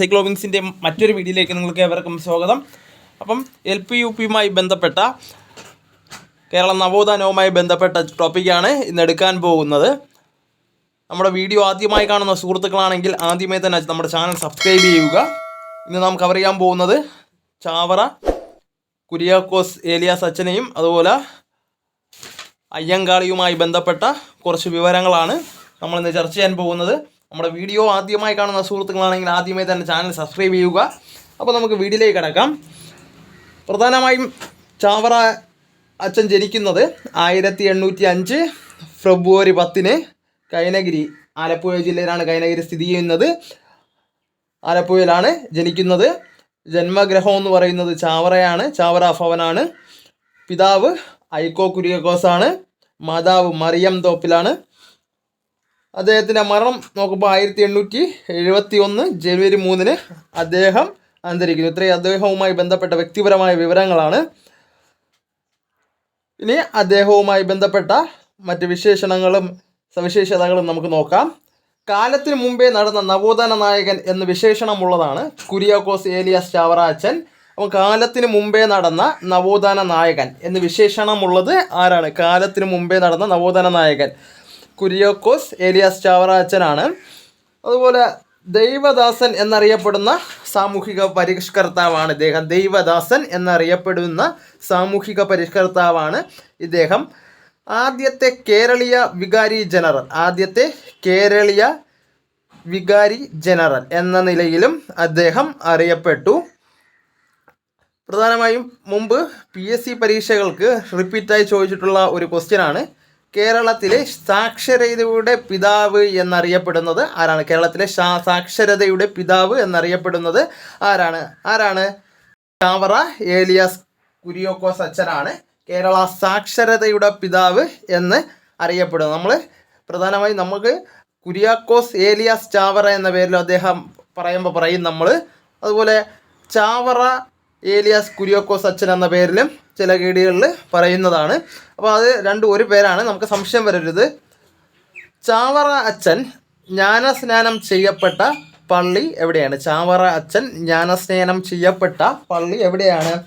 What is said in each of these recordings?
എൻസൈക്ലോവിങ്സിന്റെ മറ്റൊരു വീഡിയോയിലേക്ക് നിങ്ങൾക്ക് ഏവർക്കും സ്വാഗതം. അപ്പം എൽ പി യു പിയുമായി ബന്ധപ്പെട്ട കേരള നവോത്ഥാനവുമായി ബന്ധപ്പെട്ട ടോപ്പിക്കാണ് ഇന്ന് എടുക്കാൻ പോകുന്നത്. നമ്മുടെ വീഡിയോ ആദ്യമായി കാണുന്ന സുഹൃത്തുക്കളാണെങ്കിൽ ആദ്യമേ തന്നെ നമ്മുടെ ചാനൽ സബ്സ്ക്രൈബ് ചെയ്യുക. ഇന്ന് നാം കവർ ചെയ്യാൻ പോകുന്നത് ചാവറ കുര്യാക്കോസ് ഏലിയാസ് അച്ഛനെയും അതുപോലെ അയ്യങ്കാളിയുമായി ബന്ധപ്പെട്ട കുറച്ച് വിവരങ്ങളാണ് നമ്മളിന്ന് ചർച്ച ചെയ്യാൻ പോകുന്നത്. നമ്മുടെ വീഡിയോ ആദ്യമായി കാണുന്ന സുഹൃത്തുക്കളാണെങ്കിൽ ആദ്യമേ തന്നെ ചാനൽ സബ്സ്ക്രൈബ് ചെയ്യുക. അപ്പോൾ നമുക്ക് വീഡിയോയിലേക്ക് കിടക്കാം. പ്രധാനമായും ചാവറ അച്ഛൻ ജനിക്കുന്നത് ആയിരത്തി എണ്ണൂറ്റി അഞ്ച് ഫെബ്രുവരി പത്തിന് കൈനഗിരി ആലപ്പുഴ ജില്ലയിലാണ് കൈനഗിരി സ്ഥിതി ചെയ്യുന്നത്. ആലപ്പുഴയിലാണ് ജനിക്കുന്നത്. ജന്മഗ്രഹം എന്ന് പറയുന്നത് ചാവറയാണ്. ചാവറ ഭവനാണ്. പിതാവ് ഐക്കോ കുര്യക്കോസാണ്. മാതാവ് മറിയം തോപ്പിലാണ്. അദ്ദേഹത്തിന്റെ മരണം നോക്കുമ്പോൾ ആയിരത്തി എണ്ണൂറ്റി എഴുപത്തി ഒന്ന് ജനുവരി മൂന്നിന് അദ്ദേഹം അന്തരിക്കുന്നു. ഇത്രയും അദ്ദേഹവുമായി ബന്ധപ്പെട്ട വ്യക്തിപരമായ വിവരങ്ങളാണ്. ഇനി അദ്ദേഹവുമായി ബന്ധപ്പെട്ട മറ്റ് വിശേഷണങ്ങളും സവിശേഷതകളും നമുക്ക് നോക്കാം. കാലത്തിന് മുമ്പേ നടന്ന നവോത്ഥാന നായകൻ എന്ന് വിശേഷണമുള്ളതാണ് കുര്യാക്കോസ് ഏലിയാസ് ചാവറാച്ചൻ. അപ്പം കാലത്തിന് മുമ്പേ നടന്ന നവോത്ഥാന നായകൻ എന്ന് വിശേഷണമുള്ളത് ആരാണ്? കാലത്തിന് മുമ്പേ നടന്ന നവോത്ഥാന നായകൻ. കുര്യാക്കോസ് ഏലിയാസ് ചാവറാച്ചനാണ്. അതുപോലെ ദൈവദാസൻ എന്നറിയപ്പെടുന്ന സാമൂഹിക പരിഷ്കർത്താവാണ് ഇദ്ദേഹം. ദൈവദാസൻ എന്നറിയപ്പെടുന്ന സാമൂഹിക പരിഷ്കർത്താവാണ് ഇദ്ദേഹം. ആദ്യത്തെ കേരളീയ വികാരി ജനറൽ ആദ്യത്തെ കേരളീയ വികാരി ജനറൽ എന്ന നിലയിലും അദ്ദേഹം അറിയപ്പെട്ടു. പ്രധാനമായും മുമ്പ് പി എസ് സി പരീക്ഷകൾക്ക് റിപ്പീറ്റായി ചോദിച്ചിട്ടുള്ള ഒരു ക്വസ്റ്റ്യനാണ് കേരളത്തിലെ സാക്ഷരതയുടെ പിതാവ് എന്നറിയപ്പെടുന്നത് ആരാണ്? കേരളത്തിലെ സാക്ഷരതയുടെ പിതാവ് എന്നറിയപ്പെടുന്നത് ആരാണ്? ആരാണ്? ചാവറ ഏലിയാസ് കുര്യോക്കോസ് അച്ഛനാണ്. കേരള സാക്ഷരതയുടെ പിതാവ് എന്ന് അറിയപ്പെടുന്നത്. നമ്മൾ പ്രധാനമായും നമുക്ക് കുര്യാക്കോസ് ഏലിയാസ് ചാവറ എന്ന പേരിൽ അദ്ദേഹം പറയുമ്പോൾ പറയും നമ്മൾ അതുപോലെ ചാവറ ഏലിയാസ് കുര്യോക്കോസ് അച്ഛൻ എന്ന പേരിലും ചില ഗീഡികളിൽ പറയുന്നതാണ്. അപ്പോൾ അത് രണ്ട് ഒരു പേരാണ്. നമുക്ക് സംശയം വരരുത്. ചാവറ അച്ഛൻ ജ്ഞാനസ്നാനം ചെയ്യപ്പെട്ട പള്ളി എവിടെയാണ്? ചാവറ അച്ഛൻ ജ്ഞാനസ്നാനം ചെയ്യപ്പെട്ട പള്ളി എവിടെയാണ്?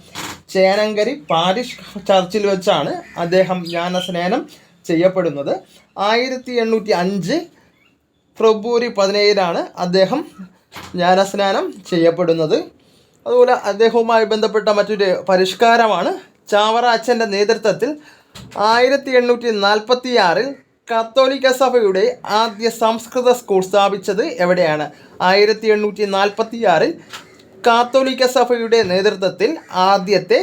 ചേനങ്കരി പാരിഷ് ചർച്ചിൽ വെച്ചാണ് അദ്ദേഹം ജ്ഞാനസ്നാനം ചെയ്യപ്പെടുന്നത്. ആയിരത്തി എണ്ണൂറ്റി അഞ്ച് ഫെബ്രുവരി പതിനേഴിനാണ് അദ്ദേഹം ജ്ഞാനസ്നാനം ചെയ്യപ്പെടുന്നത്. അതുപോലെ അദ്ദേഹവുമായി ബന്ധപ്പെട്ട മറ്റൊരു പരിഷ്കാരമാണ് ചാവറ അച്ഛന്റെ നേതൃത്വത്തിൽ ആയിരത്തി എണ്ണൂറ്റി നാൽപ്പത്തി ആറിൽ കത്തോലിക്ക സഭയുടെ ആദ്യ സംസ്കൃത സ്കൂൾ സ്ഥാപിച്ചത് എവിടെയാണ്? ആയിരത്തി എണ്ണൂറ്റി നാൽപ്പത്തി ആറിൽ കാത്തോലിക്ക സഭയുടെ നേതൃത്വത്തിൽ ആദ്യത്തെ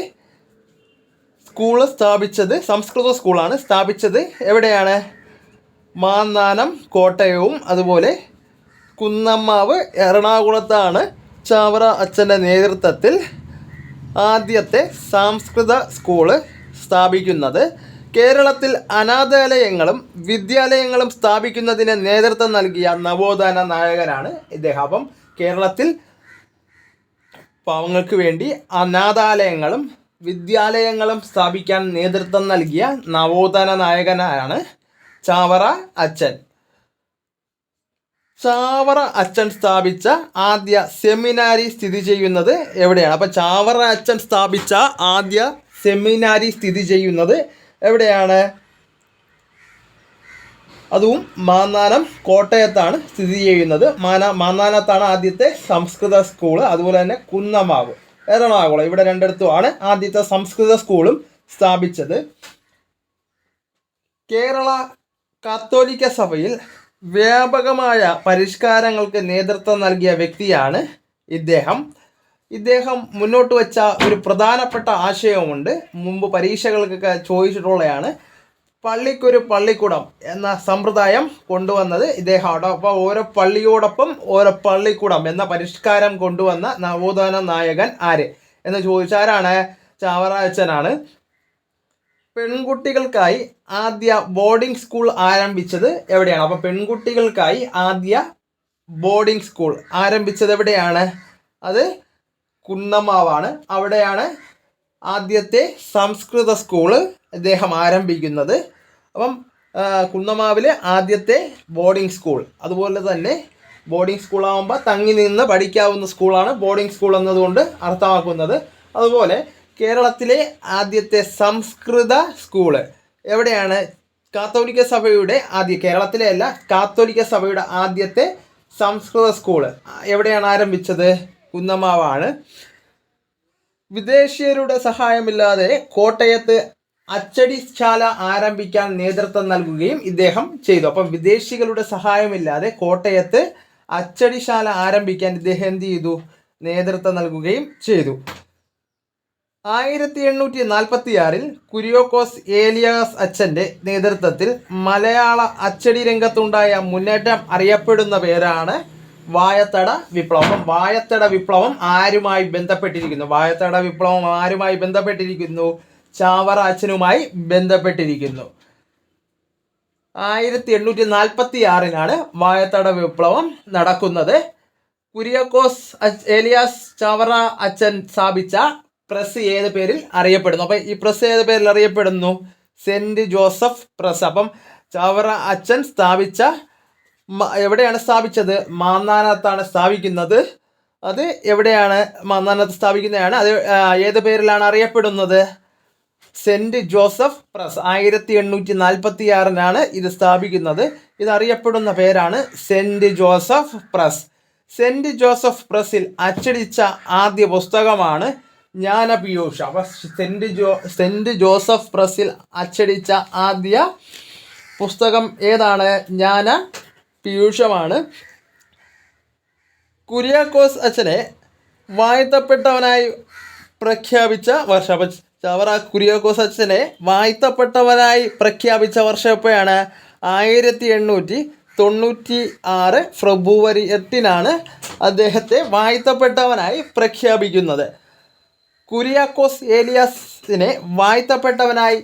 സ്കൂൾ സ്ഥാപിച്ചത് സംസ്കൃത സ്കൂളാണ് സ്ഥാപിച്ചത് എവിടെയാണ്? മാന്നാനം കോട്ടയവും അതുപോലെ കുന്നമ്മാവ് എറണാകുളത്താണ് ചാവറ അച്ഛന്റെ നേതൃത്വത്തിൽ ആദ്യത്തെ സംസ്കൃത സ്കൂൾ സ്ഥാപിക്കുന്നത്. കേരളത്തിൽ അനാഥാലയങ്ങളും വിദ്യാലയങ്ങളും സ്ഥാപിക്കുന്നതിന് നേതൃത്വം നൽകിയ നവോത്ഥാന നായകനാണ് ഇദ്ദേഹം. അപ്പം കേരളത്തിൽ പാവങ്ങൾക്ക് വേണ്ടി അനാഥാലയങ്ങളും വിദ്യാലയങ്ങളും സ്ഥാപിക്കാൻ നേതൃത്വം നൽകിയ നവോത്ഥാന നായകനാണ് ചാവറ അച്ഛൻ. ചാവറ അച്ഛൻ സ്ഥാപിച്ച ആദ്യ സെമിനാരി സ്ഥിതി ചെയ്യുന്നത് എവിടെയാണ്? അപ്പം ചാവറ അച്ഛൻ സ്ഥാപിച്ച ആദ്യ സെമിനാരി സ്ഥിതി ചെയ്യുന്നത് എവിടെയാണ്? അതും മാന്നാനം കോട്ടയത്താണ് സ്ഥിതി ചെയ്യുന്നത്. മാന മാന്നാനത്താണ് ആദ്യത്തെ സംസ്കൃത സ്കൂൾ അതുപോലെ തന്നെ കുന്നമാവ് എറണാകുളം. ഇവിടെ രണ്ടിടത്തുമാണ് ആദ്യത്തെ സംസ്കൃത സ്കൂളും സ്ഥാപിച്ചത്. കേരള കാത്തോലിക്ക സഭയിൽ വ്യാപകമായ പരിഷ്കാരങ്ങൾക്ക് നേതൃത്വം നൽകിയ വ്യക്തിയാണ് ഇദ്ദേഹം. ഇദ്ദേഹം മുന്നോട്ട് വെച്ച ഒരു പ്രധാനപ്പെട്ട ആശയവുമുണ്ട്. മുമ്പ് പരീക്ഷകൾക്കൊക്കെ ചോദിച്ചിട്ടുള്ളതാണ് പള്ളിക്കൊരു പള്ളിക്കൂടം എന്ന സമ്പ്രദായം കൊണ്ടുവന്നത് ഇദ്ദേഹമാണ്. അപ്പോൾ ഓരോ പള്ളിയോടൊപ്പം ഓരോ പള്ളിക്കൂടം എന്ന പരിഷ്കാരം കൊണ്ടുവന്ന നവോത്ഥാന നായകൻ ആര്? എന്ന് ചോദിച്ചാരാണ് ചാവറ അച്ഛനാണ്. പെൺകുട്ടികൾക്കായി ആദ്യ ബോർഡിംഗ് സ്കൂൾ ആരംഭിച്ചത് എവിടെയാണ്? അപ്പോൾ പെൺകുട്ടികൾക്കായി ആദ്യ ബോർഡിംഗ് സ്കൂൾ ആരംഭിച്ചത് എവിടെയാണ്? അത് കുന്നമാവാണ്. അവിടെയാണ് ആദ്യത്തെ സംസ്കൃത സ്കൂൾ അദ്ദേഹം ആരംഭിക്കുന്നത്. അപ്പം കുന്നമാവിലെ ആദ്യത്തെ ബോർഡിംഗ് സ്കൂൾ അതുപോലെ തന്നെ ബോർഡിംഗ് സ്കൂളാകുമ്പോൾ തങ്ങി നിന്ന് പഠിക്കാവുന്ന സ്കൂളാണ് ബോർഡിംഗ് സ്കൂൾ എന്നതുകൊണ്ട് അർത്ഥമാക്കുന്നത്. അതുപോലെ കേരളത്തിലെ ആദ്യത്തെ സംസ്കൃത സ്കൂൾ. എവിടെയാണ്? കാത്തോലിക്ക സഭയുടെ ആദ്യ കേരളത്തിലെ അല്ല കാത്തോലിക്ക സഭയുടെ ആദ്യത്തെ സംസ്കൃത സ്കൂൾ. എവിടെയാണ് ആരംഭിച്ചത്? കുന്നമാവാണ്. വിദേശീയരുടെ സഹായമില്ലാതെ കോട്ടയത്ത് അച്ചടിശാല ആരംഭിക്കാൻ നേതൃത്വം നൽകുകയും ഇദ്ദേഹം ചെയ്തു. അപ്പം വിദേശികളുടെ സഹായമില്ലാതെ കോട്ടയത്ത് അച്ചടിശാല ആരംഭിക്കാൻ ഇദ്ദേഹം എന്ത് ചെയ്തു? നേതൃത്വം നൽകുകയും ചെയ്തു. ആയിരത്തി എണ്ണൂറ്റി നാൽപ്പത്തിയാറിൽ കുര്യോക്കോസ് ഏലിയാസ് അച്ഛന്റെ നേതൃത്വത്തിൽ മലയാള അച്ചടി രംഗത്തുണ്ടായ മുന്നേറ്റം അറിയപ്പെടുന്ന പേരാണ് വായത്തട വിപ്ലവം. വായത്തട വിപ്ലവം ആരുമായി ബന്ധപ്പെട്ടിരിക്കുന്നു? വായത്തട വിപ്ലവം ആരുമായി ബന്ധപ്പെട്ടിരിക്കുന്നു? ചാവറ അച്ഛനുമായി ബന്ധപ്പെട്ടിരിക്കുന്നു. ആയിരത്തി എണ്ണൂറ്റി നാൽപ്പത്തി ആറിനാണ് വായത്തട വിപ്ലവം നടക്കുന്നത്. കുര്യാക്കോസ് ഏലിയാസ് ചാവറ അച്ഛൻ സ്ഥാപിച്ച പ്രസ് ഏത് പേരിൽ അറിയപ്പെടുന്നു? അപ്പം ഈ പ്രസ് ഏത് പേരിൽ അറിയപ്പെടുന്നു? Saint Joseph press. അപ്പം ചവറ അച്ഛൻ സ്ഥാപിച്ച എവിടെയാണ് സ്ഥാപിച്ചത്? മാന്നാനത്താണ് സ്ഥാപിക്കുന്നത്. അത് എവിടെയാണ് മാന്നാനത്ത് സ്ഥാപിക്കുന്നതാണ്? അത് ഏത് പേരിലാണ് അറിയപ്പെടുന്നത്? Saint Joseph press. ആയിരത്തി എണ്ണൂറ്റി നാൽപ്പത്തി ആറിനാണ് ഇത് സ്ഥാപിക്കുന്നത് ഇതറിയപ്പെടുന്ന പേരാണ് Saint Joseph press. Saint Joseph പ്രസ്സിൽ അച്ചടിച്ച ആദ്യ പുസ്തകമാണ് ജ്ഞാനപീയൂഷ അപ്പൊ സെന്റ് ജോ സെന്റ് ജോസഫ് പ്രസിൽ അച്ചടിച്ച ആദ്യ പുസ്തകം ഏതാണ്? ജ്ഞാന പീയൂഷമാണ്. കുര്യാക്കോസ് അച്ഛനെ വാഴ്ത്തപ്പെട്ടവനായി പ്രഖ്യാപിച്ച വർഷം. അപ്പം ചവറ കുര്യാക്കോസ് അച്ഛനെ വാഴ്ത്തപ്പെട്ടവനായി പ്രഖ്യാപിച്ച വർഷം എപ്പോഴാണ്? ആയിരത്തി എണ്ണൂറ്റി തൊണ്ണൂറ്റി ആറ് ഫെബ്രുവരി എട്ടിനാണ് അദ്ദേഹത്തെ വാഴ്ത്തപ്പെട്ടവനായി പ്രഖ്യാപിക്കുന്നത്. കുര്യാക്കോസ് ഏലിയാസിനെ വാഴ്ത്തപ്പെട്ടവനായി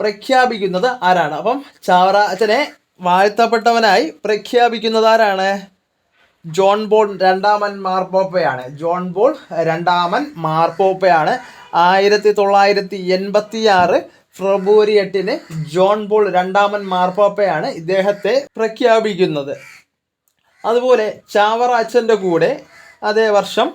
പ്രഖ്യാപിക്കുന്നത് ആരാണ്? അപ്പം ചാവറ അച്ഛനെ വാഴ്ത്തപ്പെട്ടവനായി പ്രഖ്യാപിക്കുന്നത് ആരാണ്? ജോൺ ബോൾ രണ്ടാമൻ മാർപ്പോപ്പയാണ് ജോൺ ബോൾ രണ്ടാമൻ മാർപ്പോപ്പയാണ് ആയിരത്തി തൊള്ളായിരത്തി എൺപത്തി ആറ് ഫെബ്രുവരി എട്ടിന് ജോൺ ബോൾ രണ്ടാമൻ മാർപ്പോപ്പയാണ് ഇദ്ദേഹത്തെ പ്രഖ്യാപിക്കുന്നത്. അതുപോലെ ചാവറ അച്ഛന്റെ കൂടെ അതേ വർഷം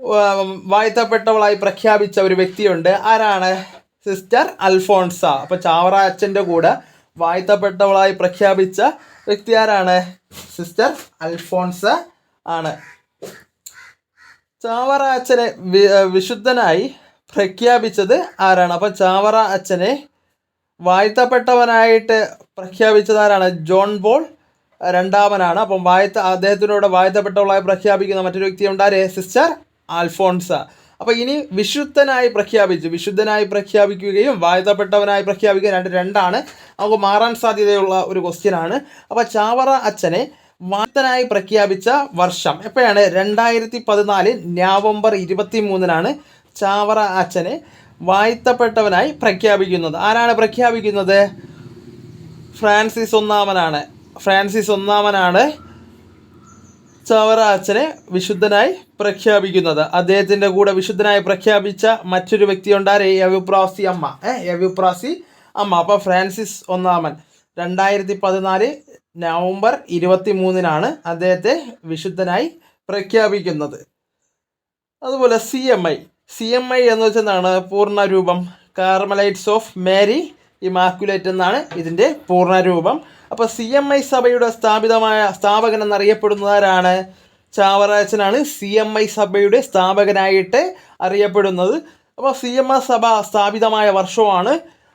വാഴ്ത്തപ്പെട്ടവളായി പ്രഖ്യാപിച്ച ഒരു വ്യക്തിയുണ്ട്. ആരാണ്? സിസ്റ്റർ അൽഫോൺസ. അപ്പൊ ചാവറ അച്ഛന്റെ കൂടെ വാഴ്ത്തപ്പെട്ടവളായി പ്രഖ്യാപിച്ച വ്യക്തി ആരാണ്? സിസ്റ്റർ അൽഫോൺസ ആണ്. ചാവറ അച്ഛനെ വിശുദ്ധനായി പ്രഖ്യാപിച്ചത് ആരാണ്? അപ്പൊ ചാവറ അച്ഛനെ വാഴ്ത്തപ്പെട്ടവനായിട്ട് പ്രഖ്യാപിച്ചത് ആരാണ്? ജോൺ ബോൾ രണ്ടാമനാണ്. അപ്പം വാഴ്ത്ത അദ്ദേഹത്തിനോട് വാഴ്ത്തപ്പെട്ടവളായി പ്രഖ്യാപിക്കുന്ന മറ്റൊരു വ്യക്തി ഉണ്ടാരേ സിസ്റ്റർ ആൽഫോൺസ. അപ്പോൾ ഇനി വിശുദ്ധനായി പ്രഖ്യാപിച്ചു. വിശുദ്ധനായി പ്രഖ്യാപിക്കുകയും വാഴ്ത്തപ്പെട്ടവനായി പ്രഖ്യാപിക്കുക രണ്ട് രണ്ടാണ്. നമുക്ക് മാറാൻ സാധ്യതയുള്ള ഒരു ക്വസ്റ്റ്യൻ ആണ്. അപ്പോൾ ചാവറ അച്ഛനെ വാർത്തനായി പ്രഖ്യാപിച്ച വർഷം എപ്പോഴാണ്? രണ്ടായിരത്തി പതിനാല് നവംബർ ഇരുപത്തി മൂന്നിനാണ് ചാവറ അച്ഛനെ വാഴ്ത്തപ്പെട്ടവനായി പ്രഖ്യാപിക്കുന്നത്. ആരാണ് പ്രഖ്യാപിക്കുന്നത്? ഫ്രാൻസിസ് ഒന്നാമനാണ്. ഫ്രാൻസിസ് ഒന്നാമനാണ് ചാവറ അച്ഛനെ വിശുദ്ധനായി പ്രഖ്യാപിക്കുന്നത്. അദ്ദേഹത്തിന്റെ കൂടെ വിശുദ്ധനായി പ്രഖ്യാപിച്ച മറ്റൊരു വ്യക്തി ഉണ്ടാരേ യവിപ്രാസി അമ്മ. ഏ യവിപ്രാസി അമ്മ. അപ്പോൾ ഫ്രാൻസിസ് ഒന്നാമൻ. രണ്ടായിരത്തി പതിനാല് നവംബർ ഇരുപത്തി മൂന്നിനാണ് അദ്ദേഹത്തെ വിശുദ്ധനായി പ്രഖ്യാപിക്കുന്നത്. അതുപോലെ C M I. C M I എന്ന് വെച്ചെന്താണ് പൂർണരൂപം കാർമലൈറ്റ്സ് ഓഫ് മേരി ഇമാക്കുലേറ്റ് എന്നാണ് ഇതിന്റെ പൂർണരൂപം അപ്പോൾ സി എം ഐ സഭയുടെ സ്ഥാപിതമായ സ്ഥാപകൻ എന്നറിയപ്പെടുന്നവരാണ് ചാവറാച്ചനാണ് സി എം ഐ സഭയുടെ സ്ഥാപകനായിട്ട് അറിയപ്പെടുന്നത്. അപ്പോൾ സി എം ഐ സഭ സ്ഥാപിതമായ വർഷമാണ്.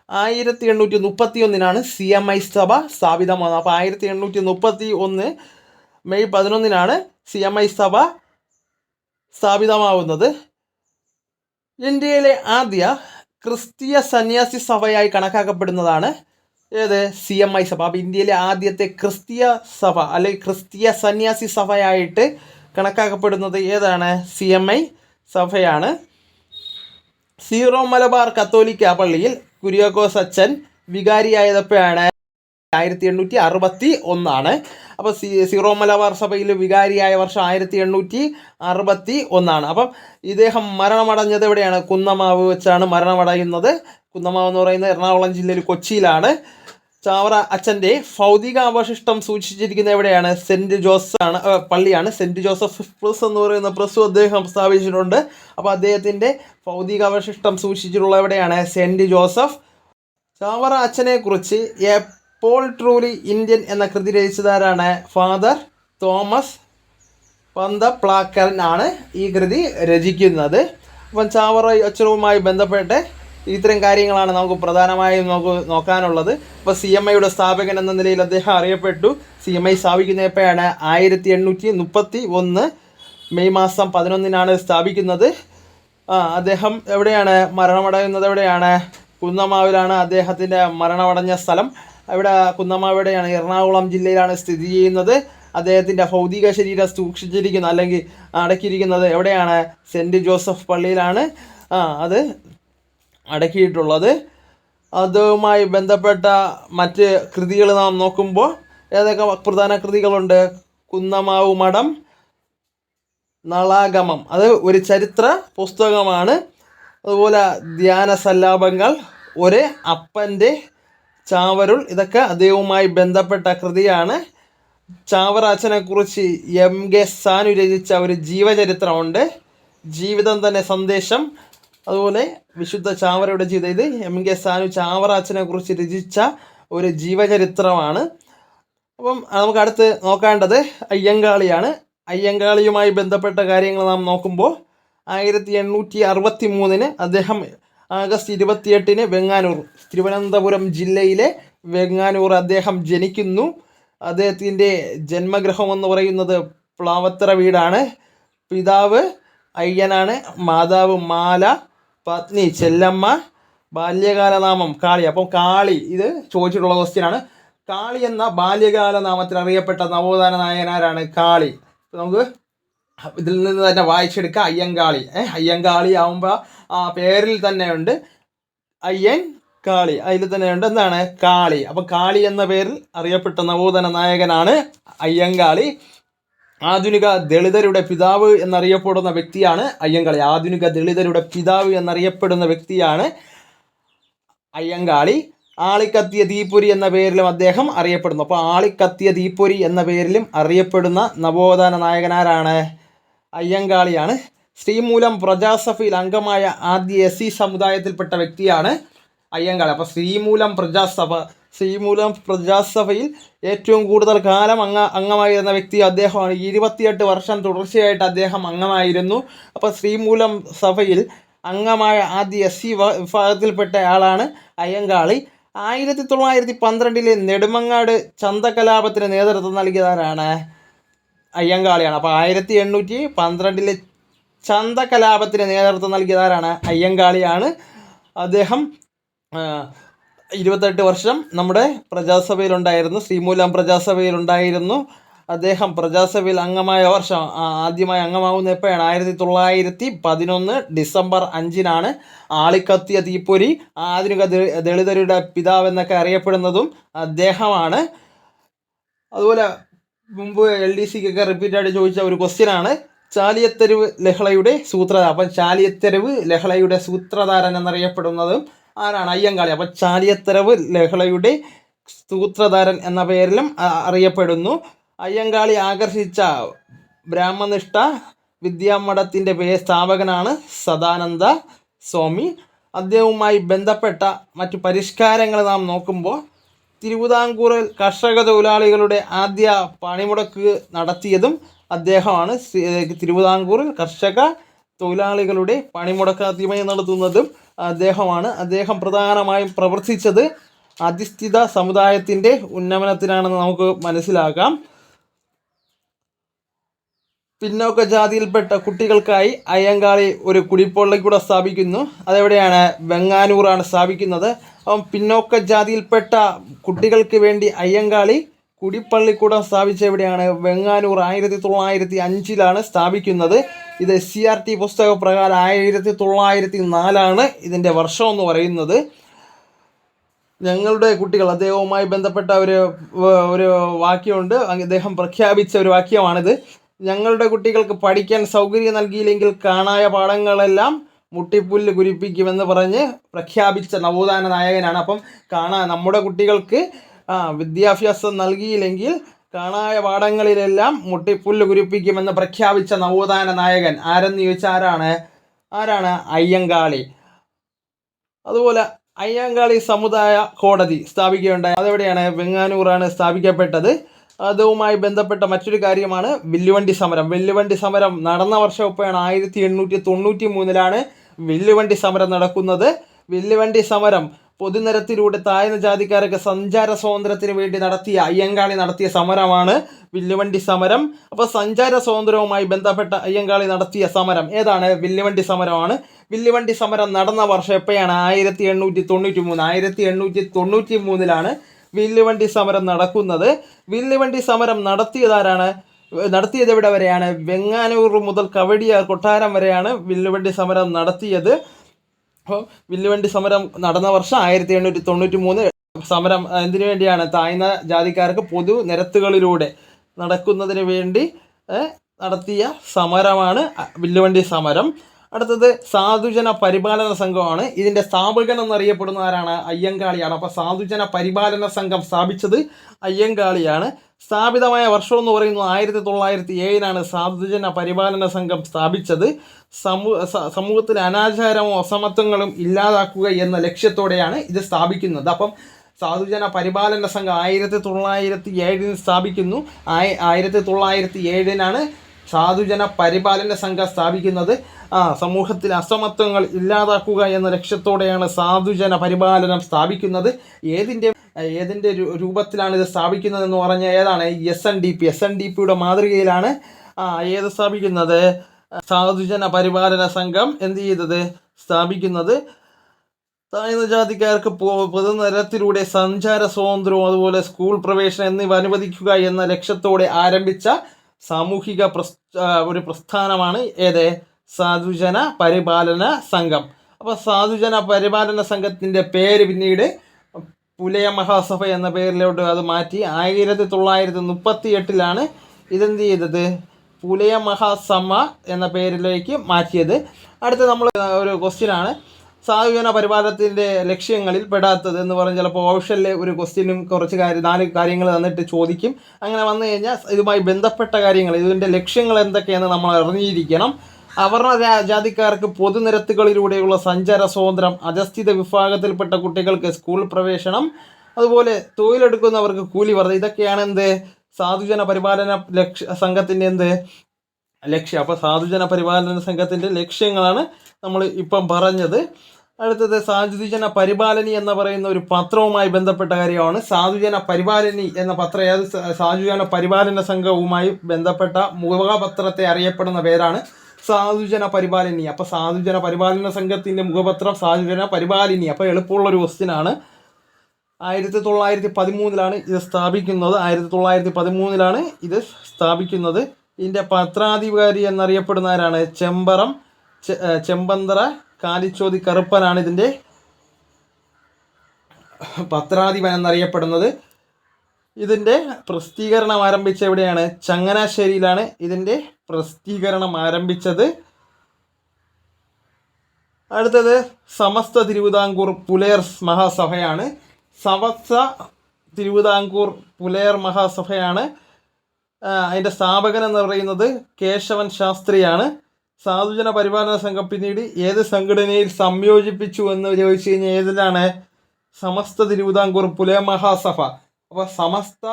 ആയിരത്തി എണ്ണൂറ്റി മുപ്പത്തി ഒന്നിനാണ് സി എം ഐ സഭ സ്ഥാപിതമാകുന്നത് അപ്പോൾ ആയിരത്തി എണ്ണൂറ്റി മുപ്പത്തി ഒന്ന് മെയ് പതിനൊന്നിനാണ് സി എം ഐ സഭ സ്ഥാപിതമാവുന്നത്. ഇന്ത്യയിലെ ആദ്യ ക്രിസ്തീയ സന്യാസി സഭയായി കണക്കാക്കപ്പെടുന്നതാണ്. ഏത്? സി എം ഐ സഭ. അപ്പോൾ ഇന്ത്യയിലെ ആദ്യത്തെ ക്രിസ്തീയ സഭ അല്ലെങ്കിൽ ക്രിസ്തീയ സന്യാസി സഭയായിട്ട് കണക്കാക്കപ്പെടുന്നത് ഏതാണ്? സി എം ഐ സഭയാണ്. സീറോ മലബാർ കത്തോലിക്ക പള്ളിയിൽ കുര്യാക്കോസ് അച്ഛൻ വികാരിയായതപ്പോഴാണ് ആയിരത്തി എണ്ണൂറ്റി അറുപത്തി ഒന്നാണ് അപ്പോൾ സി സീറോ മലബാർ സഭയിൽ വികാരിയായ വർഷം ആയിരത്തി എണ്ണൂറ്റി അറുപത്തി ഒന്നാണ് അപ്പം ഇദ്ദേഹം മരണമടഞ്ഞത് എവിടെയാണ്? കുന്നമാവ് വെച്ചാണ് മരണമടയുന്നത്. കുന്നമാവ് എന്ന് പറയുന്നത് എറണാകുളം ജില്ലയിൽ കൊച്ചിയിലാണ്. ചാവറ അച്ഛന്റെ ഭൗതിക അവശിഷ്ടം സൂക്ഷിച്ചിരിക്കുന്ന എവിടെയാണ്? സെന്റ് ജോസഫ് ആണ് പള്ളിയാണ്. സെന്റ് ജോസഫ് പ്ലസ് എന്ന് പറയുന്ന പ്ലസ്സും അദ്ദേഹം സ്ഥാപിച്ചിട്ടുണ്ട്. അപ്പോൾ അദ്ദേഹത്തിന്റെ ഭൗതിക അവശിഷ്ടം സൂക്ഷിച്ചിട്ടുള്ള എവിടെയാണ്? Saint Joseph. ചാവറ അച്ഛനെ കുറിച്ച് എ പോൾ ട്രൂലി ഇന്ത്യൻ എന്ന കൃതി രചിച്ചതാരാണ് ഫാദർ തോമസ് പന്ത പ്ലാക്കറിനാണ് ഈ കൃതി രചിക്കുന്നത്. അപ്പം ചാവറ അച്ഛനുമായി ബന്ധപ്പെട്ട് ഇത്തരം കാര്യങ്ങളാണ് നമുക്ക് പ്രധാനമായും നമുക്ക് നോക്കാനുള്ളത്. ഇപ്പോൾ സി എം ഐയുടെ സ്ഥാപകൻ എന്ന നിലയിൽ അദ്ദേഹം അറിയപ്പെട്ടു. സി എം ഐ സ്ഥാപിക്കുന്നപ്പോഴാണ് ആയിരത്തി എണ്ണൂറ്റി മുപ്പത്തി ഒന്ന് മെയ് മാസം പതിനൊന്നിനാണ് സ്ഥാപിക്കുന്നത്. അദ്ദേഹം എവിടെയാണ് മരണമടയുന്നത്? എവിടെയാണ്? കുന്നമാവിലാണ് അദ്ദേഹത്തിന്റെ മരണമടഞ്ഞ സ്ഥലം. ഇവിടെ കുന്നമാവിടെയാണ് എറണാകുളം ജില്ലയിലാണ് സ്ഥിതി ചെയ്യുന്നത്. അദ്ദേഹത്തിന്റെ ഭൗതിക ശരീരം സൂക്ഷിച്ചിരിക്കുന്ന അല്ലെങ്കിൽ അടക്കിയിരിക്കുന്നത് എവിടെയാണ്? സെന്റ് ജോസഫ് പള്ളിയിലാണ്. അത് അടക്കിയിട്ടുള്ളത്. അതുമായി ബന്ധപ്പെട്ട മറ്റ് കൃതികൾ നാം നോക്കുമ്പോൾ ഏതൊക്കെ പ്രധാന കൃതികളുണ്ട്? കുന്നമാവ് മഠം നളാഗമം. അത് ഒരു ചരിത്ര പുസ്തകമാണ്. അതുപോലെ ധ്യാന സല്ലാപങ്ങൾ ഒരു അപ്പന്റെ ചാവരുൾ ഇതൊക്കെ അദ്ദേഹവുമായി ബന്ധപ്പെട്ട കൃതിയാണ്. ചാവറാച്ചനെ കുറിച്ച് എം കെ സാനു രചിച്ച ഒരു ജീവചരിത്രമുണ്ട്. ജീവിതം തന്നെ സന്ദേശം. അതുപോലെ വിശുദ്ധ ചാവറയുടെ ജീവിതം ഇത് എം കെ സാനു ചാവറാച്ചനെ കുറിച്ച് രചിച്ച ഒരു ജീവചരിത്രമാണ്. അപ്പം നമുക്ക് അടുത്ത് നോക്കേണ്ടത് അയ്യങ്കാളിയാണ്. അയ്യങ്കാളിയുമായി ബന്ധപ്പെട്ട കാര്യങ്ങൾ നാം നോക്കുമ്പോൾ ആയിരത്തി എണ്ണൂറ്റി അറുപത്തി മൂന്നിന് അദ്ദേഹം ആഗസ്റ്റ് ഇരുപത്തിയെട്ടിന് വെങ്ങാനൂർ തിരുവനന്തപുരം ജില്ലയിലെ വെങ്ങാനൂർ അദ്ദേഹം ജനിക്കുന്നു. അദ്ദേഹത്തിന്റെ ജന്മഗ്രഹം എന്ന് പറയുന്നത് പ്ലാവത്തറ വീടാണ്. പിതാവ് അയ്യനാണ് മാതാവ് മാല പത്നി ചെല്ലമ്മ ബാല്യകാലനാമം കാളി. അപ്പം കാളി ഇത് ചോദിച്ചിട്ടുള്ള ക്വസ്റ്റ്യനാണ് കാളി എന്ന ബാല്യകാല നാമത്തിൽ അറിയപ്പെട്ട നവോത്ഥാന നായകനാരാണ് കാളി. നമുക്ക് ഇതിൽ നിന്ന് തന്നെ വായിച്ചെടുക്കുക അയ്യങ്കാളി. ഏഹ് അയ്യങ്കാളി ആവുമ്പോൾ ആ പേരിൽ തന്നെ ഉണ്ട്. അയ്യൻ കാളി. അതിൽ തന്നെ ഉണ്ട്. എന്താണ്? കാളി. അപ്പം കാളി എന്ന പേരിൽ അറിയപ്പെട്ട നവോത്ഥാന നായകനാണ് അയ്യങ്കാളി. ആധുനിക ദളിതരുടെ പിതാവ് എന്നറിയപ്പെടുന്ന വ്യക്തിയാണ് അയ്യങ്കാളി. ആധുനിക ദളിതരുടെ പിതാവ് എന്നറിയപ്പെടുന്ന വ്യക്തിയാണ് അയ്യങ്കാളി. ആളിക്കത്തിയ ദീപുരി എന്ന പേരിലും അദ്ദേഹം അറിയപ്പെടുന്നു. അപ്പോൾ ആളിക്കത്തിയ ദീപുരി എന്ന പേരിലും അറിയപ്പെടുന്ന നവോത്ഥാന നായകനാരാണ് അയ്യങ്കാളിയാണ്. ശ്രീമൂലം പ്രജാസഭയിൽ അംഗമായ ആദ്യ എസ് സി സമുദായത്തിൽപ്പെട്ട വ്യക്തിയാണ് അയ്യങ്കാളി. അപ്പോൾ ശ്രീമൂലം പ്രജാസഭ ശ്രീമൂലം പ്രജാസഭയിൽ ഏറ്റവും കൂടുതൽ കാലം അംഗ അംഗമായിരുന്ന വ്യക്തി അദ്ദേഹമാണ്. ഇരുപത്തിയെട്ട് വർഷം തുടർച്ചയായിട്ട് അദ്ദേഹം അംഗമായിരുന്നു. അപ്പോൾ ശ്രീമൂലം സഭയിൽ അംഗമായ ആദ്യ എസ് സി വിഭാഗത്തിൽപ്പെട്ട ആളാണ് അയ്യങ്കാളി. ആയിരത്തി തൊള്ളായിരത്തി പന്ത്രണ്ടിലെ നെടുമങ്ങാട് ചന്തകലാപത്തിന് നേതൃത്വം നൽകിയതാരാണ്? അയ്യങ്കാളിയാണ്. അപ്പോൾ ആയിരത്തി എണ്ണൂറ്റി പന്ത്രണ്ടിലെ ചന്തകലാപത്തിന് നേതൃത്വം നൽകിയതാരാണ് അയ്യങ്കാളിയാണ്. അദ്ദേഹം ഇരുപത്തെട്ട് വർഷം നമ്മുടെ പ്രജാസഭയിലുണ്ടായിരുന്നു. ശ്രീമൂലം പ്രജാസഭയിലുണ്ടായിരുന്നു. അദ്ദേഹം പ്രജാസഭയിൽ അംഗമായ വർഷം ആദ്യമായി അംഗമാവുന്ന എപ്പോഴാണ്? ആയിരത്തി തൊള്ളായിരത്തി പതിനൊന്ന് ഡിസംബർ അഞ്ചിനാണ് ആളിക്കത്തിയ തീപ്പൊരി. ആധുനിക ദളിതരുടെ പിതാവ് എന്നൊക്കെ അറിയപ്പെടുന്നതും അദ്ദേഹമാണ്. അതുപോലെ മുമ്പ് എൽ ഡി സിക്കൊക്കെ റിപ്പീറ്റായിട്ട് ചോദിച്ച ഒരു ക്വസ്റ്റ്യനാണ് ചാലിയത്തെരുവ് ലഹളയുടെ സൂത്രധാരൻ അപ്പം ചാലിയത്തെരുവ് ലഹളയുടെ സൂത്രധാരൻ എന്നറിയപ്പെടുന്നതും ആരാണ്? അയ്യങ്കാളി. അപ്പോൾ ചാലിയത്തരവ് ലഹളയുടെ സൂത്രധാരൻ എന്ന പേരിലും അറിയപ്പെടുന്നു. അയ്യങ്കാളി ആകർഷിച്ച ബ്രാഹ്മനിഷ്ഠ വിദ്യാമഠത്തിന്റെ പേര് സ്ഥാപകനാണ് സദാനന്ദ സ്വാമി. അദ്ദേഹവുമായി ബന്ധപ്പെട്ട മറ്റു പരിഷ്കാരങ്ങൾ നാം നോക്കുമ്പോൾ തിരുവിതാംകൂറിൽ കർഷക തൊഴിലാളികളുടെ ആദ്യ പണിമുടക്ക് നടത്തിയതും അദ്ദേഹമാണ്. തിരുവിതാംകൂറിൽ കർഷക തൊഴിലാളികളുടെ പണിമുടക്ക് ആദ്യമായി നടത്തുന്നതും അദ്ദേഹമാണ്. അദ്ദേഹം പ്രധാനമായും പ്രവർത്തിച്ചത് അധിഷ്ഠിത സമുദായത്തിന്റെ ഉന്നമനത്തിനാണെന്ന് നമുക്ക് മനസ്സിലാക്കാം. പിന്നോക്ക ജാതിയിൽപ്പെട്ട കുട്ടികൾക്കായി അയ്യങ്കാളി ഒരു കുടിപ്പള്ളിക്കൂട സ്ഥാപിക്കുന്നു. അതെവിടെയാണ്? വെങ്ങാനൂറാണ് സ്ഥാപിക്കുന്നത്. അപ്പം പിന്നോക്ക ജാതിയിൽപ്പെട്ട കുട്ടികൾക്ക് വേണ്ടി അയ്യങ്കാളി കുടിപ്പള്ളിക്കൂടം സ്ഥാപിച്ച എവിടെയാണ് വെങ്ങാനൂർ ആയിരത്തി തൊള്ളായിരത്തി അഞ്ചിലാണ് സ്ഥാപിക്കുന്നത്. ഇത് എസ് സി ആർ ടി പുസ്തക പ്രകാരം ആയിരത്തി തൊള്ളായിരത്തി നാലാണ് ഇതിന്റെ വർഷം എന്ന് പറയുന്നത്. ഞങ്ങളുടെ കുട്ടികൾ അദ്ദേഹവുമായി ബന്ധപ്പെട്ട ഒരു ഒരു വാക്യമുണ്ട്. അദ്ദേഹം പ്രഖ്യാപിച്ച ഒരു വാക്യമാണിത്. ഞങ്ങളുടെ കുട്ടികൾക്ക് പഠിക്കാൻ സൗകര്യം നൽകിയില്ലെങ്കിൽ കാണായ പാഠങ്ങളെല്ലാം മുട്ടിപ്പുല്ല് കുരിപ്പിക്കുമെന്ന് പറഞ്ഞ് പ്രഖ്യാപിച്ച നവോത്ഥാന നായകനാണ്. അപ്പം കാണാൻ നമ്മുടെ കുട്ടികൾക്ക് വിദ്യാഭ്യാസം നൽകിയില്ലെങ്കിൽ കാണായ പാഠങ്ങളിലെല്ലാം മുട്ടിപ്പുല്ല് കുരിപ്പിക്കുമെന്ന് പ്രഖ്യാപിച്ച നവോത്ഥാന നായകൻ ആരെന്ന് ചോദിച്ചാൽ ആരാണ്? ആരാണ്? അയ്യങ്കാളി. അതുപോലെ അയ്യങ്കാളി സമുദായ കോടതി സ്ഥാപിക്കുകയുണ്ടായി. അതെവിടെയാണ്? വെങ്ങാനൂറാണ് സ്ഥാപിക്കപ്പെട്ടത്. അതുമായി ബന്ധപ്പെട്ട മറ്റൊരു കാര്യമാണ് വില്ലുവണ്ടി സമരം. വില്ലുവണ്ടി സമരം നടന്ന വർഷം ഇപ്പോഴാണ് ആയിരത്തി എണ്ണൂറ്റി തൊണ്ണൂറ്റി മൂന്നിലാണ് വില്ലുവണ്ടി സമരം നടക്കുന്നത്. വില്ലുവണ്ടി സമരം പൊതുനിരത്തിലൂടെ താഴ്ന്ന ജാതിക്കാരൊക്കെ സഞ്ചാര സ്വാതന്ത്ര്യത്തിന് വേണ്ടി നടത്തിയ അയ്യങ്കാളി നടത്തിയ സമരമാണ് വില്ലുവണ്ടി സമരം. അപ്പോൾ സഞ്ചാര സ്വാതന്ത്ര്യവുമായി ബന്ധപ്പെട്ട അയ്യങ്കാളി നടത്തിയ സമരം ഏതാണ്? വില്ലുവണ്ടി സമരമാണ്. വില്ലുവണ്ടി സമരം നടന്ന വർഷം എപ്പോഴാണ്? ആയിരത്തി എണ്ണൂറ്റി തൊണ്ണൂറ്റി മൂന്ന് ആയിരത്തി എണ്ണൂറ്റി തൊണ്ണൂറ്റി മൂന്നിലാണ് വില്ലുവണ്ടി സമരം നടക്കുന്നത്. വില്ലുവണ്ടി സമരം നടത്തിയതാരാണ്? നടത്തിയത് എവിടെ വരെയാണ്? വെങ്ങാനൂർ മുതൽ കവടിയ കൊട്ടാരം വരെയാണ് വില്ലുവണ്ടി സമരം നടത്തിയത്. അപ്പോൾ വില്ലുവണ്ടി സമരം നടന്ന വർഷം ആയിരത്തി എണ്ണൂറ്റി തൊണ്ണൂറ്റി മൂന്ന് സമരം എന്തിനു വേണ്ടിയാണ്? താഴ്ന്ന ജാതിക്കാർക്ക് പൊതു നിരത്തുകളിലൂടെ നടക്കുന്നതിന് വേണ്ടി നടത്തിയ സമരമാണ് വില്ലുവണ്ടി സമരം. അടുത്തത് സാധുജന പരിപാലന സംഘമാണ്. ഇതിന്റെ സ്ഥാപകൻ എന്നറിയപ്പെടുന്ന ആരാണ്? അയ്യങ്കാളിയാണ്. അപ്പോൾ സാധുജന പരിപാലന സംഘം സ്ഥാപിച്ചത് അയ്യങ്കാളിയാണ്. സ്ഥാപിതമായ വർഷം എന്ന് പറയുന്നത് ആയിരത്തി തൊള്ളായിരത്തി ഏഴിനാണ് സാധുജന പരിപാലന സംഘം സ്ഥാപിച്ചത്. സമൂ സമൂഹത്തിൽ സമൂഹത്തിലെ അനാചാരമോ അസമത്വങ്ങളും ഇല്ലാതാക്കുക എന്ന ലക്ഷ്യത്തോടെയാണ് ഇത് സ്ഥാപിക്കുന്നത്. അപ്പം സാധുജന പരിപാലന സംഘം ആയിരത്തി തൊള്ളായിരത്തി ഏഴിന് സ്ഥാപിക്കുന്നു. ആയി ആയിരത്തി തൊള്ളായിരത്തി ഏഴിനാണ് സാധുജന പരിപാലന സംഘം സ്ഥാപിക്കുന്നത്. ആ സമൂഹത്തിൽ അസമത്വങ്ങൾ ഇല്ലാതാക്കുക എന്ന ലക്ഷ്യത്തോടെയാണ് സാധുജന പരിപാലനം സ്ഥാപിക്കുന്നത്. ഏതിന്റെ ഏതിന്റെ രൂപത്തിലാണ് ഇത് സ്ഥാപിക്കുന്നതെന്ന് പറഞ്ഞാൽ ഏതാണ്? S N D P S N D പിയുടെ മാതൃകയിലാണ് ഏത് സ്ഥാപിക്കുന്നത്? സാധുജന പരിപാലന സംഘം എന്ത് ചെയ്തത്? സ്ഥാപിക്കുന്നത്. താഴ്ന്ന ജാതിക്കാർക്ക് പൊതുനിരത്തിലൂടെ സഞ്ചാര സ്വാതന്ത്ര്യവും അതുപോലെ സ്കൂൾ പ്രവേശനം എന്നിവ അനുവദിക്കുക എന്ന ലക്ഷ്യത്തോടെ ആരംഭിച്ച സാമൂഹിക പ്രസ് ഒരു പ്രസ്ഥാനമാണ് ഏത്? സാധുജന പരിപാലന സംഘം. അപ്പോൾ സാധുജന പരിപാലന സംഘത്തിന്റെ പേര് പിന്നീട് പുലയ മഹാസഭ എന്ന പേരിലോട്ട് അത് മാറ്റി ആയിരത്തി തൊള്ളായിരത്തി മുപ്പത്തി എട്ടിലാണ് ഇതെന്ത് ചെയ്തത്? പുലയ മഹാസമ എന്ന പേരിലേക്ക് മാറ്റിയത്. അടുത്ത നമ്മൾ ഒരു ക്വസ്റ്റ്യനാണ് സാധുജന പരിപാലനത്തിന്റെ ലക്ഷ്യങ്ങളിൽ പെടാത്തത് എന്ന് പറഞ്ഞാൽ ചിലപ്പോൾ ഓപ്ഷനിലെ ഒരു ക്വസ്റ്റ്യനും കുറച്ച് കാര്യം നാല് കാര്യങ്ങൾ തന്നിട്ട് ചോദിക്കും. അങ്ങനെ വന്നു കഴിഞ്ഞാൽ ഇതുമായി ബന്ധപ്പെട്ട കാര്യങ്ങൾ ഇതിന്റെ ലക്ഷ്യങ്ങൾ എന്തൊക്കെയെന്ന് നമ്മൾ അറിഞ്ഞിരിക്കണം. അവർണ ജാതിക്കാർക്ക് പൊതുനിരത്തുകളിലൂടെയുള്ള സഞ്ചാര സ്വാതന്ത്ര്യം അധസ്ഥിത വിഭാഗത്തിൽപ്പെട്ട കുട്ടികൾക്ക് സ്കൂൾ പ്രവേശനം അതുപോലെ തൊഴിലെടുക്കുന്നവർക്ക് കൂലി വർദ്ധ ഇതൊക്കെയാണ് എന്ത്? സാധുജന പരിപാലന ലക്ഷ്യ സംഘത്തിന്റെ എന്ത്? ലക്ഷ്യം. അപ്പോൾ സാധുജന പരിപാലന സംഘത്തിന്റെ ലക്ഷ്യങ്ങളാണ് നമ്മൾ ഇപ്പം പറഞ്ഞത്. അടുത്തത് സാധുജന പരിപാലനി എന്ന് പറയുന്ന ഒരു പത്രവുമായി ബന്ധപ്പെട്ട കാര്യമാണ്. സാധുജന പരിപാലനി എന്ന പത്രം ഏത് സാധുജന പരിപാലന സംഘവുമായി ബന്ധപ്പെട്ട മുഖപത്രത്തെ അറിയപ്പെടുന്ന പേരാണ് സാധുജന പരിപാലിനി. അപ്പോൾ സാധുജന പരിപാലന സംഘത്തിന്റെ മുഖപത്രം സാധുജന പരിപാലിനി. അപ്പോൾ ക്വസ്റ്റ്യൻ ആണ് ആയിരത്തി തൊള്ളായിരത്തി പതിമൂന്നിലാണ് ഇത് സ്ഥാപിക്കുന്നത്. ആയിരത്തി തൊള്ളായിരത്തി പതിമൂന്നിലാണ് ഇത് സ്ഥാപിക്കുന്നത്. ഇതിന്റെ പത്രാധികാരി എന്നറിയപ്പെടുന്ന ആരാണ് ചെമ്പറം ചെമ്പന്തറ കാലിച്ചോതി കറുപ്പനാണ് ഇതിന്റെ പത്രാധിപൻ എന്നറിയപ്പെടുന്നത്. ഇതിന്റെ പ്രസിദ്ധീകരണം ആരംഭിച്ച എവിടെയാണ് ചങ്ങനാശ്ശേരിയിലാണ് ഇതിന്റെ പ്രസിദ്ധീകരണം ആരംഭിച്ചത് അടുത്തത് സമസ്ത തിരുവിതാംകൂർ പുലയർ മഹാസഭയാണ്. സമസ്ത തിരുവിതാംകൂർ പുലയർ മഹാസഭയാണ്. അതിന്റെ സ്ഥാപകൻ എന്ന് പറയുന്നത് കേശവൻ ശാസ്ത്രിയാണ്. സാധുജന പരിപാലന സംഘം പിന്നീട് ഏത് സംഘടനയിൽ സംയോജിപ്പിച്ചു എന്ന് ചോദിച്ചു കഴിഞ്ഞാൽ ഏതിലാണ്? സമസ്ത തിരുവിതാംകൂർ പുലയ മഹാസഭ. അപ്പോൾ സമസ്ത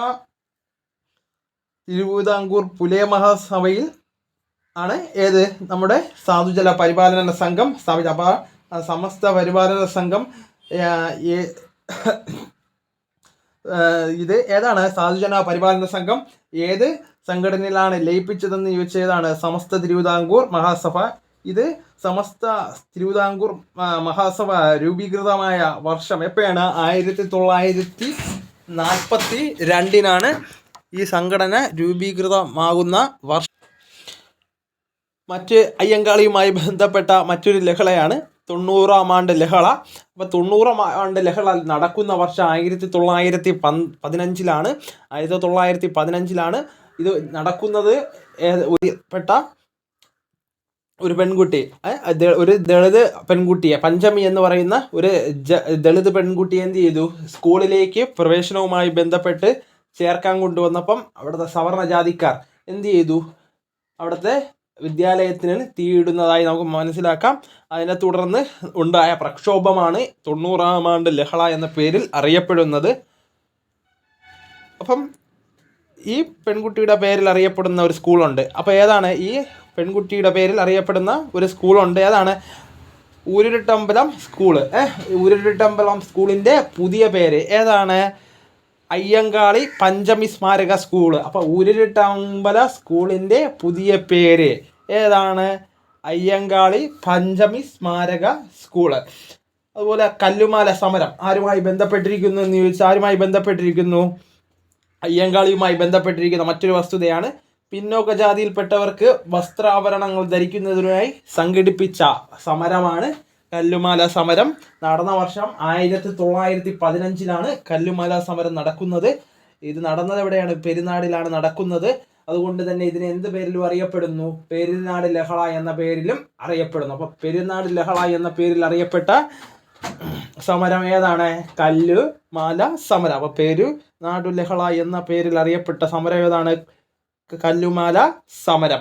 തിരുവിതാംകൂർ പുലയ മഹാസഭയിൽ ആണ്. ഏത്? നമ്മുടെ സാധുജല പരിപാലന സംഘം സ്ഥാപിച്ചത് അപ്പോൾ സമസ്ത പരിപാലന സംഘം ഇത് ഏതാണ്? സാധുജന പരിപാലന സംഘം ഏത് സംഘടനയിലാണ് ലയിപ്പിച്ചതെന്ന് ചോദിച്ചതാണ്. സമസ്ത തിരുവിതാംകൂർ മഹാസഭ. ഇത് സമസ്ത തിരുവിതാംകൂർ മഹാസഭ രൂപീകൃതമായ വർഷം എപ്പോഴാണ്? ആയിരത്തി തൊള്ളായിരത്തി നാൽപ്പത്തി രണ്ടിനാണ് ഈ സംഘടന രൂപീകൃതമാകുന്ന വർഷം. മറ്റ് അയ്യങ്കാളിയുമായി ബന്ധപ്പെട്ട മറ്റൊരു ലഹളയാണ് തൊണ്ണൂറാം ആണ്ട് ലഹള. അപ്പോൾ തൊണ്ണൂറാം ആണ്ട് ലഹള നടക്കുന്ന വർഷം ആയിരത്തി തൊള്ളായിരത്തി പൻ പതിനഞ്ചിലാണ്. ആയിരത്തി തൊള്ളായിരത്തി പതിനഞ്ചിലാണ് ഇത് നടക്കുന്നത്. പെട്ട ഒരു പെൺകുട്ടി. ഒരു ദളിത് പെൺകുട്ടിയെ പഞ്ചമി എന്ന് പറയുന്ന ഒരു ദളിത് പെൺകുട്ടിയെ എന്ത് ചെയ്തു? സ്കൂളിലേക്ക് പ്രവേശനവുമായി ബന്ധപ്പെട്ട് ചേർക്കാൻ കൊണ്ടുവന്നപ്പം അവിടുത്തെ സവർണ ജാതിക്കാർ എന്ത് ചെയ്തു? അവിടുത്തെ വിദ്യാലയത്തിന് തീയിടുന്നതായി നമുക്ക് മനസ്സിലാക്കാം. അതിനെ തുടർന്ന് ഉണ്ടായ പ്രക്ഷോഭമാണ് തൊണ്ണൂറാം ആണ്ട് ലഹള എന്ന പേരിൽ അറിയപ്പെടുന്നത്. അപ്പം ഈ പെൺകുട്ടിയുടെ പേരിൽ അറിയപ്പെടുന്ന ഒരു സ്കൂളുണ്ട്. അപ്പോൾ ഏതാണ്? ഈ പെൺകുട്ടിയുടെ പേരിൽ അറിയപ്പെടുന്ന ഒരു സ്കൂളുണ്ട്. ഏതാണ്? ഊരുരുട്ടമ്പലം സ്കൂൾ ഊരുരുട്ടമ്പലം സ്കൂളിന്റെ പുതിയ പേര് ഏതാണ്? അയ്യങ്കാളി പഞ്ചമി സ്മാരക സ്കൂൾ അപ്പോൾ ഊരുരുട്ടമ്പല സ്കൂളിന്റെ പുതിയ പേര്. ഏതാണ്? അയ്യങ്കാളി പഞ്ചമി സ്മാരക സ്കൂൾ. അതുപോലെ കല്ലുമാല സമരം. ആരുമായി ബന്ധപ്പെട്ടിരിക്കുന്നു എന്ന് ചോദിച്ചാൽ ആരുമായി ബന്ധപ്പെട്ടിരിക്കുന്നു? അയ്യങ്കാളിയുമായി ബന്ധപ്പെട്ടിരിക്കുന്ന മറ്റൊരു വസ്തുതയാണ് പിന്നോക്ക ജാതിയിൽപ്പെട്ടവർക്ക് വസ്ത്രാഭരണങ്ങൾ ധരിക്കുന്നതിനായി സംഘടിപ്പിച്ച സമരമാണ് കല്ലുമാല സമരം. നടന്ന വർഷം ആയിരത്തി തൊള്ളായിരത്തി പതിനഞ്ചിലാണ് കല്ലുമാല സമരം നടക്കുന്നത്. ഇത് നടന്നത് എവിടെയാണ്? പെരുന്നാടിലാണ് നടക്കുന്നത്. അതുകൊണ്ട് തന്നെ ഇതിനെ എന്ത് പേരിലും അറിയപ്പെടുന്നു? പെരുന്നാട് ലഹള എന്ന പേരിലും അറിയപ്പെടുന്നു. അപ്പൊ പെരുന്നാട് ലഹള എന്ന പേരിൽ അറിയപ്പെട്ട സമരം ഏതാണ്? കല്ല് മാല സമരം. അപ്പൊ പേരു നാടു ലഹള എന്ന പേരിൽ അറിയപ്പെട്ട സമരം ഏതാണ്? കല്ലുമാല സമരം.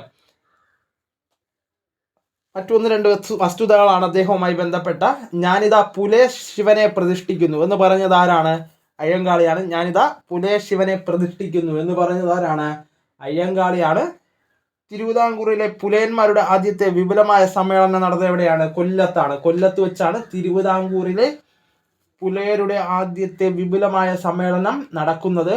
മറ്റൊന്ന് രണ്ട് വസ്തുതകളാണ് അദ്ദേഹവുമായി ബന്ധപ്പെട്ട. ഞാനിതാ പുലേ ശിവനെ പ്രതിഷ്ഠിക്കുന്നു എന്ന് പറഞ്ഞത് ആരാണ്? അയ്യങ്കാളിയാണ്. ഞാനിതാ പുലേ ശിവനെ പ്രതിഷ്ഠിക്കുന്നു എന്ന് പറഞ്ഞത് ആരാണ്? അയ്യങ്കാളിയാണ്. തിരുവിതാംകൂറിലെ പുലയന്മാരുടെ ആദ്യത്തെ വിപുലമായ സമ്മേളനം നടന്നത് എവിടെയാണ്? കൊല്ലത്താണ്. കൊല്ലത്ത് വെച്ചാണ് തിരുവിതാംകൂറിലെ പുലയരുടെ ആദ്യത്തെ വിപുലമായ സമ്മേളനം നടക്കുന്നത്.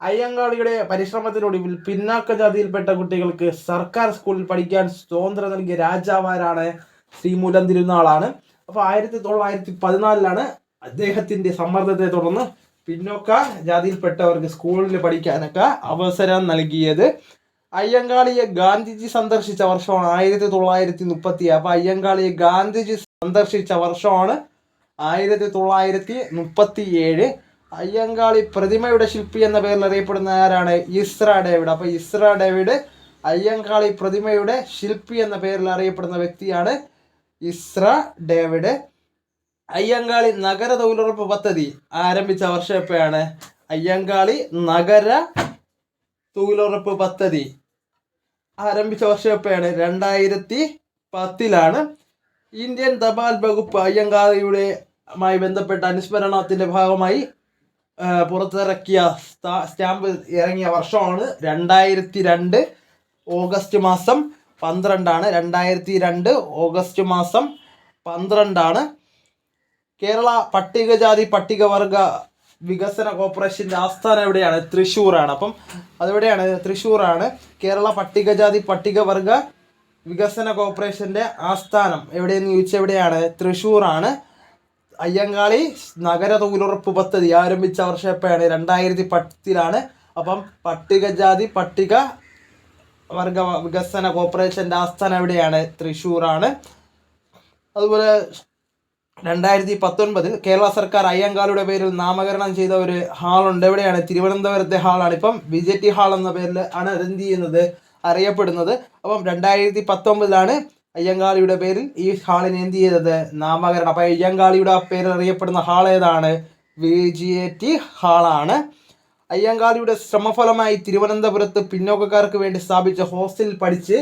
അയ്യങ്കാളിയുടെ പരിശ്രമത്തിനൊടുവിൽ പിന്നാക്ക ജാതിയിൽപ്പെട്ട കുട്ടികൾക്ക് സർക്കാർ സ്കൂളിൽ പഠിക്കാൻ സ്വാതന്ത്ര്യം നൽകിയ രാജാവാരാണ് ശ്രീമൂലം തിരുനാളാണ് അപ്പോൾ ആയിരത്തി തൊള്ളായിരത്തി പതിനാലിലാണ് അദ്ദേഹത്തിന്റെ സമ്മർദ്ദത്തെ തുടർന്ന് പിന്നോക്ക ജാതിയിൽപ്പെട്ടവർക്ക് സ്കൂളിൽ പഠിക്കാനൊക്കെ അവസരം നൽകിയത് അയ്യങ്കാളിയെ ഗാന്ധിജി സന്ദർശിച്ച വർഷമാണ്. ആയിരത്തി തൊള്ളായിരത്തി മുപ്പത്തി അപ്പൊ അയ്യങ്കാളിയെ ഗാന്ധിജി സന്ദർശിച്ച വർഷമാണ് ആയിരത്തി തൊള്ളായിരത്തി മുപ്പത്തി ഏഴ് അയ്യങ്കാളി പ്രതിമയുടെ ശില്പി എന്ന പേരിൽ അറിയപ്പെടുന്ന ആരാണ്? Ezra David. അപ്പൊ ഇസ്ര ഡേവിഡ് അയ്യങ്കാളി പ്രതിമയുടെ ശില്പി എന്ന പേരിൽ അറിയപ്പെടുന്ന വ്യക്തിയാണ് ഇസ്ര ഡേവിഡ്. അയ്യങ്കാളി നഗര തൊഴിലുറപ്പ് പദ്ധതി ആരംഭിച്ച വർഷം എപ്പോഴാണ്? അയ്യങ്കാളി നഗര തൊഴിലുറപ്പ് പദ്ധതി ആരംഭിച്ച വർഷം എപ്പോഴാണ്? രണ്ടായിരത്തി പത്തിലാണ്. ഇന്ത്യൻ തപാൽ വകുപ്പ് അയ്യങ്കാളിയുടെ മായി ബന്ധപ്പെട്ട അനുസ്മരണത്തിന്റെ ഭാഗമായി പുറത്തിറക്കിയ സ്റ്റാ- സ്റ്റാമ്പ് ഇറങ്ങിയ വർഷമാണ് രണ്ടായിരത്തി രണ്ട് ഓഗസ്റ്റ് മാസം പന്ത്രണ്ടാണ്. രണ്ടായിരത്തി രണ്ട് ഓഗസ്റ്റ് മാസം പന്ത്രണ്ടാണ്. കേരള പട്ടികജാതി പട്ടികവർഗ വികസന കോർപ്പറേഷന്റെ ആസ്ഥാനം എവിടെയാണ്? തൃശ്ശൂറാണ്. അപ്പം അതെവിടെയാണ്? തൃശ്ശൂറാണ്. കേരള പട്ടികജാതി പട്ടികവർഗ വികസന കോർപ്പറേഷന്റെ ആസ്ഥാനം എവിടെയെന്ന് ചോദിച്ചാൽ എവിടെയാണ്? തൃശ്ശൂറാണ്. അയ്യങ്കാളി നഗര തൊഴിലുറപ്പ് പദ്ധതി ആരംഭിച്ച വർഷം എപ്പോഴാണ്? രണ്ടായിരത്തി പത്തിലാണ്. അപ്പം പട്ടികജാതി പട്ടിക വർഗ വികസന കോർപ്പറേഷന്റെ ആസ്ഥാനം എവിടെയാണ്? തൃശ്ശൂറാണ്. അതുപോലെ രണ്ടായിരത്തി പത്തൊൻപതിൽ കേരള സർക്കാർ അയ്യങ്കാളിയുടെ പേരിൽ നാമകരണം ചെയ്ത ഒരു ഹാളുണ്ട്. എവിടെയാണ്? തിരുവനന്തപുരത്തെ ഹാളാണ്. ഇപ്പം ബി ജെ ടി ഹാൾ എന്ന പേരിൽ ആണ് എന്ത് ചെയ്യുന്നത് അറിയപ്പെടുന്നത്. അപ്പം രണ്ടായിരത്തി പത്തൊമ്പതിലാണ് അയ്യങ്കാളിയുടെ പേരിൽ ഈ ഹാളിനെ എന്ത് ചെയ്തത്? നാമകരണം. അപ്പം അയ്യങ്കാളിയുടെ പേരിൽ അറിയപ്പെടുന്ന ഹാൾ ഏതാണ്? വി ജി എ ടി ഹാളാണ്. അയ്യങ്കാളിയുടെ ശ്രമഫലമായി തിരുവനന്തപുരത്ത് പിന്നോക്കക്കാർക്ക് വേണ്ടി സ്ഥാപിച്ച ഹോസ്റ്റലിൽ പഠിച്ച്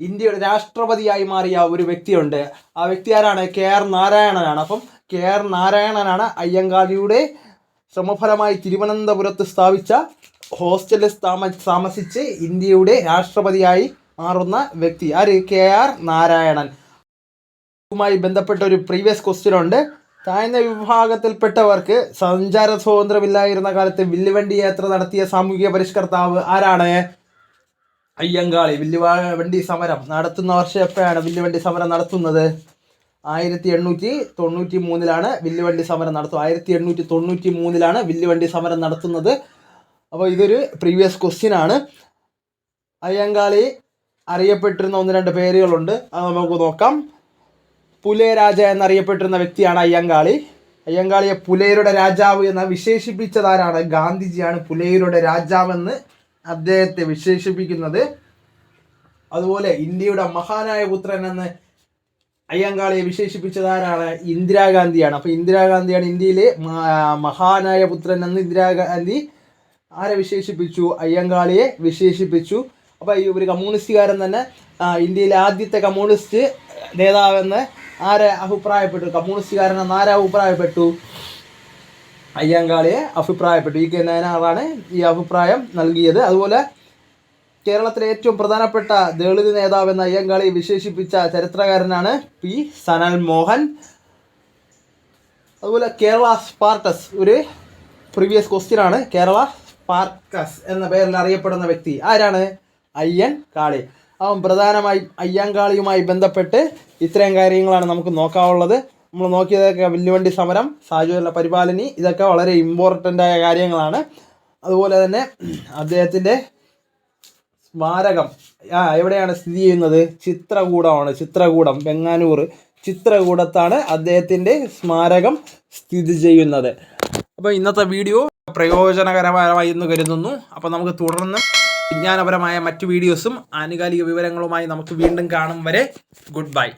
ഇന്ത്യയുടെ രാഷ്ട്രപതിയായി മാറിയ ഒരു വ്യക്തിയുണ്ട്. ആ വ്യക്തി ആരാണ്? കെ ആർ നാരായണനാണ്. അപ്പം കെ ആർ നാരായണനാണ് അയ്യങ്കാളിയുടെ ശ്രമഫലമായി തിരുവനന്തപുരത്ത് സ്ഥാപിച്ച ഹോസ്റ്റലിൽ താമ താമസിച്ച് ഇന്ത്യയുടെ രാഷ്ട്രപതിയായി മാറുന്ന വ്യക്തി ആര്? K R Narayanan. ുമായി ബന്ധപ്പെട്ട ഒരു പ്രീവിയസ് ക്വസ്റ്റ്യൻ ഉണ്ട്. താഴ്ന്ന വിഭാഗത്തിൽപ്പെട്ടവർക്ക് സഞ്ചാര സ്വാതന്ത്ര്യമില്ലായിരുന്ന കാലത്ത് വില്ലുവണ്ടി യാത്ര നടത്തിയ സാമൂഹിക പരിഷ്കർത്താവ് ആരാണ്? അയ്യങ്കാളി വില്ലുവാ വണ്ടി സമരം നടത്തുന്ന വർഷം എപ്പോഴാണ് വില്ലുവണ്ടി സമരം നടത്തുന്നത്? ആയിരത്തി എണ്ണൂറ്റി തൊണ്ണൂറ്റി മൂന്നിലാണ് വില്ലുവണ്ടി സമരം നടത്തുന്നത്. ആയിരത്തി എണ്ണൂറ്റി തൊണ്ണൂറ്റി മൂന്നിലാണ് വില്ലുവണ്ടി സമരം നടത്തുന്നത്. അപ്പോൾ ഇതൊരു പ്രീവിയസ് ക്വസ്റ്റ്യൻ ആണ്. അയ്യങ്കാളി അറിയപ്പെട്ടിരുന്ന ഒന്ന് രണ്ട് പേരുകളുണ്ട്. അത് നമുക്ക് നോക്കാം. പുലയരാജ എന്നറിയപ്പെട്ടിരുന്ന വ്യക്തിയാണ് അയ്യങ്കാളി. അയ്യങ്കാളിയെ പുലയരുടെ രാജാവ് എന്ന് വിശേഷിപ്പിച്ചതാരാണ്? ഗാന്ധിജിയാണ് പുലയരുടെ രാജാവെന്ന് അദ്ദേഹത്തെ വിശേഷിപ്പിക്കുന്നത് അതുപോലെ ഇന്ത്യയുടെ മഹാനായ പുത്രൻ എന്ന് അയ്യങ്കാളിയെ വിശേഷിപ്പിച്ചത് ആരാണ് ഇന്ദിരാഗാന്ധിയാണ്. അപ്പൊ ഇന്ദിരാഗാന്ധിയാണ് ഇന്ത്യയിലെ മഹാനായ പുത്രൻ എന്ന് ഇന്ദിരാഗാന്ധി ആരെ വിശേഷിപ്പിച്ചു? അയ്യങ്കാളിയെ വിശേഷിപ്പിച്ചു. അപ്പൊ ഈ ഒരു കമ്മ്യൂണിസ്റ്റുകാരൻ തന്നെ ഇന്ത്യയിലെ ആദ്യത്തെ കമ്മ്യൂണിസ്റ്റ് നേതാവെന്ന് ആരെ അഭിപ്രായപ്പെട്ടു? കമ്മ്യൂണിസ്റ്റുകാരൻ എന്ന് ആരെ അഭിപ്രായപ്പെട്ടു? അയ്യങ്കാളിയെ അഭിപ്രായപ്പെട്ടു. ഈ കെ നയനാറാണ് ഈ അഭിപ്രായം നൽകിയത്. അതുപോലെ കേരളത്തിലെ ഏറ്റവും പ്രധാനപ്പെട്ട ദളിത് നേതാവെന്ന് അയ്യങ്കാളിയെ വിശേഷിപ്പിച്ച ചരിത്രകാരനാണ് പി. സനൽ മോഹൻ. അതുപോലെ കേരള സ്പാർട്ടസ് ഒരു പ്രീവിയസ് ക്വസ്റ്റ്യൻ ആണ്. കേരള സ്പാർക്കസ് എന്ന പേരിൽ അറിയപ്പെടുന്ന വ്യക്തി ആരാണ്? അയ്യൻ കാളി. അവൻ പ്രധാനമായും അയ്യങ്കാളിയുമായി ബന്ധപ്പെട്ട് ഇത്രയും കാര്യങ്ങളാണ് നമുക്ക് നോക്കാവുള്ളത് നമ്മൾ നോക്കിയതൊക്കെ വില്ലുവണ്ടി സമരം സാജുവല്ല പരിപാലനി ഇതൊക്കെ വളരെ ഇമ്പോർട്ടന്റ് ആയ കാര്യങ്ങളാണ്. അതുപോലെ തന്നെ അദ്ദേഹത്തിന്റെ സ്മാരകം ആ എവിടെയാണ് സ്ഥിതി ചെയ്യുന്നത്? ചിത്രകൂടമാണ് ചിത്രകൂടം ബെങ്ങാനൂർ ചിത്രകൂടത്താണ് അദ്ദേഹത്തിന്റെ സ്മാരകം സ്ഥിതി ചെയ്യുന്നത്. അപ്പോൾ ഇന്നത്തെ വീഡിയോ പ്രയോജനകരമായി എന്ന് കരുതുന്നു. അപ്പോൾ നമുക്ക് തുടർന്ന് വിജ്ഞാനപരമായ മറ്റു വീഡിയോസും ആനുകാലിക വിവരങ്ങളുമായി നമുക്ക് വീണ്ടും കാണും വരെ. Good bye